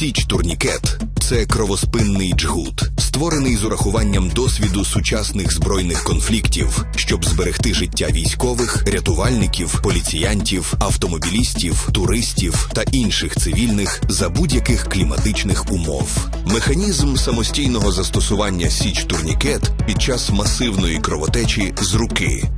Січ турнікет це кровоспинний джгут, створений з урахуванням досвіду сучасних збройних конфліктів, щоб зберегти життя військових, рятувальників, поліціянтів, автомобілістів, туристів та інших цивільних за будь-яких кліматичних умов. Механізм самостійного застосування січ турнікет під час масивної кровотечі з руки.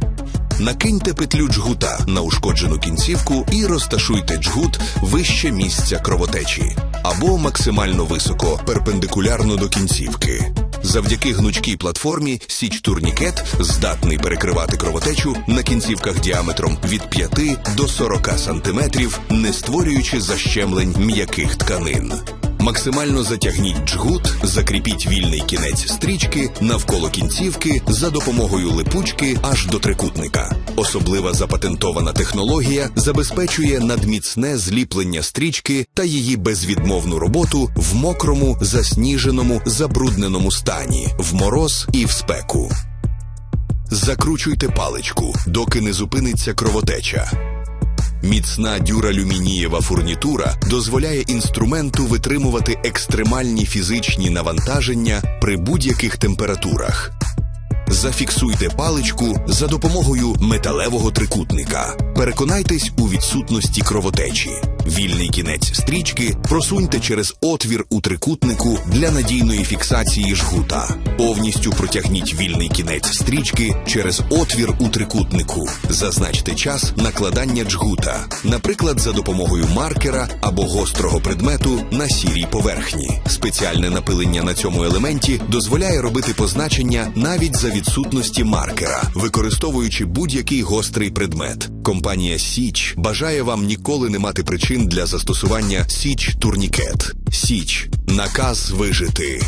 Накиньте петлю джгута на ушкоджену кінцівку і розташуйте джгут вище місця кровотечі або максимально високо, перпендикулярно до кінцівки. Завдяки гнучкій платформі Січ Турнікет здатний перекривати кровотечу на кінцівках діаметром від 5 до 40 см, не створюючи защемлень м'яких тканин. Максимально затягніть джгут, закріпіть вільний кінець стрічки навколо кінцівки за допомогою липучки аж до трикутника. Особлива запатентована технологія забезпечує надміцне зліплення стрічки та її безвідмовну роботу в мокрому, засніженому, забрудненому стані, в мороз і в спеку. Закручуйте паличку, доки не зупиниться кровотеча. Міцна дюралюмінієва фурнітура дозволяє інструменту витримувати екстремальні фізичні навантаження при будь-яких температурах. Зафіксуйте паличку за допомогою металевого трикутника. Переконайтесь у відсутності кровотечі. Вільний кінець стрічки просуньте через отвір у трикутнику для надійної фіксації жгута. Повністю протягніть вільний кінець стрічки через отвір у трикутнику. Зазначте час накладання джгута, наприклад, за допомогою маркера або гострого предмету на сірій поверхні. Спеціальне напилення на цьому елементі дозволяє робити позначення навіть за відсутності маркера, використовуючи будь-який гострий предмет. Компанія Січ бажає вам ніколи не мати причин для застосування Січ Турнікет. Січ наказ вижити.